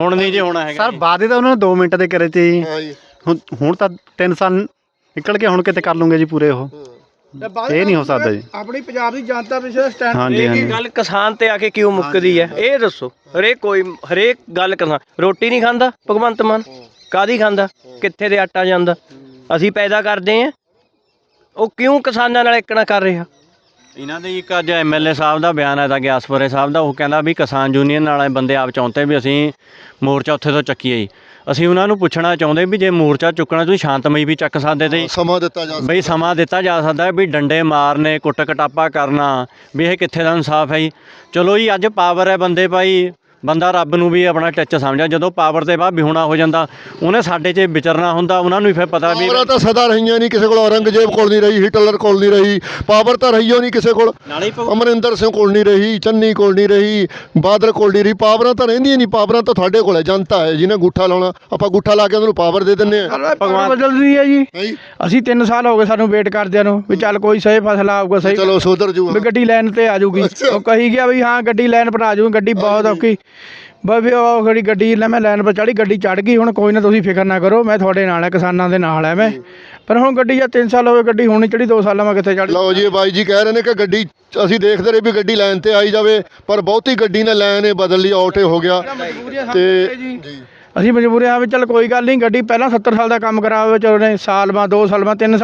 ਹੁਣ ਨਹੀਂ ਜੀ ਹੋਣਾ ਹੈਗਾ ਸਰ। ਵਾਅਦੇ ਤਾਂ ਉਹਨਾਂ ਨੇ 2 ਮਿੰਟ ਦੇ ਕਰੇ ਤੇ ਜੀ ਹਾਂ ਜੀ। ਹੁਣ ਹੁਣ ਤਾਂ 3 ਸਾਲ ਨਿਕਲ ਕੇ ਹੁਣ ਕਿਤੇ ਕਰ ਲੂੰਗੇ ਜੀ ਪੂਰੇ ਉਹ। ਇਹ ਨਹੀਂ ਹੋ ਸਕਦਾ ਜੀ। ਆਪਣੀ ਪੰਜਾਬ ਦੀ ਜਨਤਾ ਪਿੱਛੇ ਸਟੈਂਡ ਹਾਂਜੀ ਇਹ ਹਾਂਜੀ। ਗੱਲ ਕਿਸਾਨ ਤੇ ਆ ਕੇ ਕਿਉਂ ਮੁੱਕਦੀ ਹੈ? ਇਹ ਦੱਸੋ ਹਰੇਕ ਕੋਈ ਹਰੇਕ ਗੱਲ ਕਿਸਾਨ ਰੋਟੀ ਨਹੀਂ ਖਾਂਦਾ ਭਗਵੰਤ ਮਾਨ? ਕਾਦੀ ਖਾਂਦਾ? ਕਿੱਥੇ ਦੇ ਆਟਾ ਜਾਂਦਾ? ਅਸੀਂ ਪੈਦਾ ਕਰਦੇ ਆ ਉਹ ਕਿਉਂ ਕਿਸਾਨਾਂ ਨਾਲ ਇਕਣਾ ਕਰ ਰਿਹਾ? ਇਹਨਾਂ ਦੇ ਇੱਕ ਅੱਜ ਐਮਐਲਏ ਸਾਹਿਬ ਦਾ ਬਿਆਨ ਆਇਆ ਤਾਂ ਗਿਆਸਪੁਰੇ ਸਾਹਿਬ ਦਾ ਉਹ ਕਹਿੰਦਾ ਵੀ ਕਿਸਾਨ ਯੂਨੀਅਨ ਵਾਲੇ ਬੰਦੇ ਆਪ ਚਾਹੁੰਦੇ ਵੀ ਅਸੀਂ ਮੋਰਚਾ ਉੱਥੇ ਤੋਂ ਚੱਕੀਏ ਜੀ। ਅਸੀਂ ਉਹਨਾਂ ਨੂੰ ਪੁੱਛਣਾ ਚਾਹੁੰਦੇ ਵੀ ਜੇ ਮੋਰਚਾ ਚੁੱਕਣਾ ਤੁਸੀਂ ਸ਼ਾਂਤਮਈ ਵੀ ਚੱਕ ਸਕਦੇ ਤੇ। ਸਮਾਂ ਦਿੱਤਾ ਜਾ ਬਈ ਸਮਾਂ ਦਿੱਤਾ ਜਾ ਸਕਦਾ ਵੀ ਡੰਡੇ ਮਾਰਨੇ ਕੁੱਟ ਕਟਾਪਾ ਕਰਨਾ ਵੀ ਇਹ ਕਿੱਥੇ ਦਾ ਇਨਸਾਫ ਹੈ ਜੀ। ਚਲੋ ਜੀ ਅੱਜ ਪਾਵਰ ਹੈ ਬੰਦੇ ਭਾਈ। ਬੰਦਾ ਰੱਬ ਨੂੰ ਵੀ ਆਪਣਾ ਟੱਚ ਸਮਝਿਆ ਜਦੋਂ ਪਾਵਰ ਤੇ ਬਾਅਦ ਵਿਹੁਣਾ ਹੋ ਜਾਂਦਾ ਉਹਨੇ ਸਾਡੇ 'ਚ ਵਿਚਰਨਾ ਹੁੰਦਾ ਉਹਨਾਂ ਨੂੰ ਵੀ ਫਿਰ ਪਤਾ ਵੀ ਪਾਵਰਾਂ ਤਾਂ ਸਦਾ ਰਹੀਆਂ ਨਹੀਂ ਕਿਸੇ ਕੋਲ ਔਰੰਗਜ਼ੇਬ ਕੋਲ ਨਹੀਂ ਰਹੀ ਹਿਟਲਰ ਕੋਲ ਨਹੀਂ ਰਹੀ ਪਾਵਰ ਤਾਂ ਰਹੀਓ ਨਹੀਂ ਕਿਸੇ ਕੋਲ। ਅਮਰਿੰਦਰ ਸਿੰਘ ਕੋਲ ਨਹੀਂ ਰਹੀ ਚੰਨੀ ਕੋਲ ਨਹੀਂ ਰਹੀ ਬਾਦਲ ਕੋਲ ਨਹੀਂ ਰਹੀ ਪਾਵਰਾਂ ਤਾਂ ਰਹਿੰਦੀਆਂ ਨਹੀਂ ਪਾਵਰਾਂ ਤਾਂ ਤੁਹਾਡੇ ਕੋਲ ਹੈ ਜਨਤਾ ਹੈ ਜਿਹਨੇ ਗੁੱਠਾ ਲਾਉਣਾ ਆਪਾਂ ਗੁੱਠਾ ਲਾ ਕੇ ਉਹਨਾਂ ਨੂੰ ਪਾਵਰ ਦੇ ਦਿੰਨੇ ਆ ਭਗਵਾਨ ਬਦਲਦੀ ਹੈ ਜੀ। ਹੈ ਜੀ? ਅਸੀਂ 3 ਸਾਲ ਹੋ ਗਏ ਸਾਨੂੰ ਵੇਟ ਕਰਦਿਆਂ ਨੂੰ ਵੀ ਚੱਲ ਕੋਈ ਸਹੀ ਫਸਲਾ ਆਊਗਾ ਸਹੀ ਚਲੋ ਸੁਧਰ ਜੂ ਵੀ ਗੱਡੀ ਲਾਈਨ ਤੇ ਆ ਜਾਊਗੀ। ਅੱਛਾ। ਉਹ ਕਹੀ ਗਿਆ ਵੀ ਹਾਂ ਗੱਡੀ ਲਾਈਨ ਪਰ ਆ ਜਾਊਗੀ ਗੱਡੀ ਬਹੁਤ ਔਖੀ। ਵੀ ਉਹ ਖੜੀ ਗੱਡੀ ਲੈ ਮੈਂ ਲਾਈਨ ਪਰ ਚੜੀ ਗੱਡੀ ਚੜ ਗਈ ਹੁਣ ਕੋਈ ਨਾ ਤੁਸੀਂ ਫਿਕਰ ਨਾ ਕਰੋ ਮੈਂ ਤੁਹਾਡੇ ਨਾਲ ਹੈ ਕਿਸਾਨਾਂ ਦੇ ਨਾਲ ਹੈ ਮੈਂ। ਪਰ ਹੁਣ ਗੱਡੀ ਜਾਂ 3 ਸਾਲ ਹੋ ਗਏ ਗੱਡੀ ਹੁਣ ਚੜੀ 2 ਸਾਲਾਂ ਮੈਂ ਕਿੱਥੇ ਚੜ ਲਓ ਜੀ ਇਹ ਬਾਈ ਜੀ ਕਹਿ ਰਹੇ ਨੇ ਕਿ ਗੱਡੀ ਅਸੀਂ ਦੇਖਦੇ ਰਹੇ ਵੀ ਗੱਡੀ ਲਾਈਨ ਤੇ ਆਈ ਜਾਵੇ ਪਰ ਬਹੁਤੀ ਗੱਡੀ ਨੇ ਲਾਈਨ ਇਹ ਬਦਲ ਲਈ ਆਊਟ ਹੋ ਗਿਆ। ਤੇ ਜੀ। ਅਸੀਂ ਮਜਬੂਰ ਹਾਂ ਵੀ ਚੱਲ ਕੋਈ ਗੱਲ ਨਹੀਂ ਗੱਡੀ ਪਹਿਲਾਂ 70 ਸਾਲ ਦਾ ਕੰਮ ਕਰਾਵੇ ਚਲੋ ਨੇ ਸਾਲ ਬਾਅਦ 2 ਸਾਲ ਬਾਅਦ 3 ਸਾਲ